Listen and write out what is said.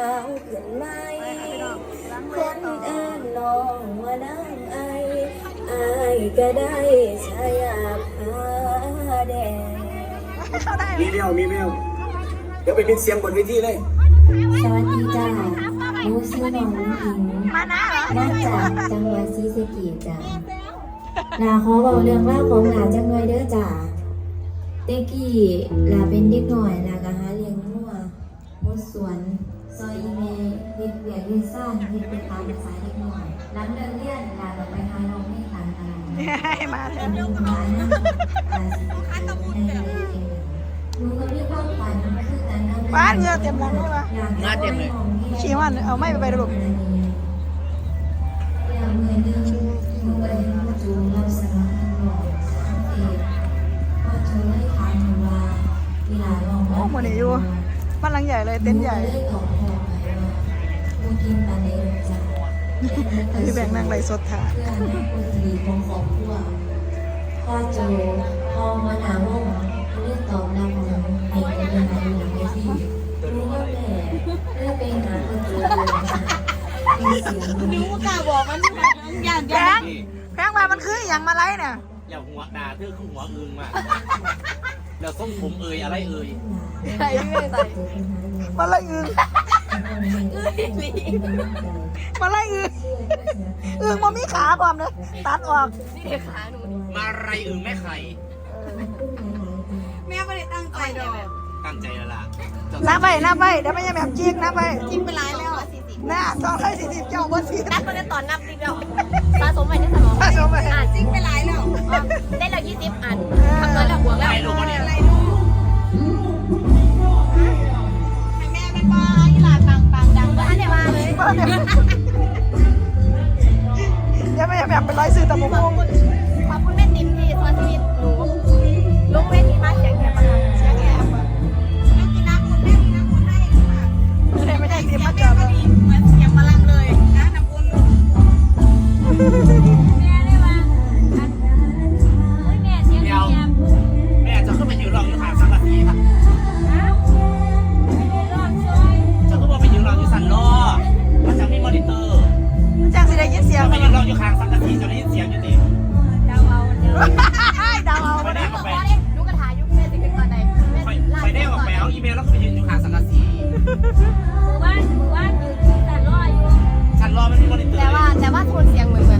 เอาขึ้นไหมคนเอิ้นน้องว่านางไอไอายก็ได้ชายาพาแดงมีแววมีแววเดี๋ยวไปพิดเสียงบนเวทีเลยสวัสดีจ้าหนูชื่อน้องน้องอิงมานะเหรอมาจากจังหวัดศรีสะเกษจ้าลาขอบอกเรื่องราวของหลานจังหน่อยเด้อจ้าเด็กกี้ลาเป็นเด็กหน่อยลาก็หาเลี้ยงงัวมดสวน ซอยอีเมเฮ็ดเวียกเฮ็ดซ่านเฮ็ดไปตามภาษาเด็กหน่อยหลังเลิกเรียนลาก็ไปหาน้องนี่ต่างกันมาเถแต่อะหนูมานะอาสิไปในเลยหนูก็มีความฝันคือการทำบ้านเงือเต็มหลังเลยวะงาเต็มเลยชี้ว่าเอาไม่ไปไปลูกอย่างมือหนึงหนูก็เห็นพ่อจูรับสมัครนักร้อกตพ่อจูได้ถามหนูว่าเวลาร้องโอ้โหนี่อยู่บ้านหลังใหญ่เลยเต็นท์ใหญ่ พี่แบ่งนั่งไรสดถ่าเพื่ออนาคตที่ดีของครอบครัวพ่อจูพอมาหนาวงเลือกตอบรับหนูให้เป็นยังไงหลังเวทีหนูก็แม่เลือกไปหาพ่อจูเลยนะมีเสียงหนูกล้าบอกมันอย่างแพงแพงมามันคืออย่างมาไรเนี่ยอย่าหัวด่าเธอคือหัวอึงมากแล้วส้มผมเอ่ยอะไรเอ่ยใส่มาไรอึง มาไรอึงอึงมันมีขาพร้อมเลยตัดออกมาอะไรอึงแม่ไข่แม่ไม่ได้ตั้งใจดอกตั้งใจแล้วล่ะนับไปนับไปเดี๋ยวไม่ใช่แบบจีกนับไปจิ้มไปร้ายแล้วอะสี่สิบหน้าสองร้อยสี่สิบเจ้าบนสี่นับก็ได้ตอนนับดิเดียวสะสมไว้ในสมองผสมไปอะจิ้มไปร้ายแล้วได้แล้วยี่สิบ แมวอีเมลแล้วก็ไปยืนอยู่ข้างสังกะสีมือว่านมือว่านอยู่แต่รออยู่สันล้อมันมีมอนิเตอร์แต่ว่าแต่ว่าโทนเสียงเหมือนเหมือน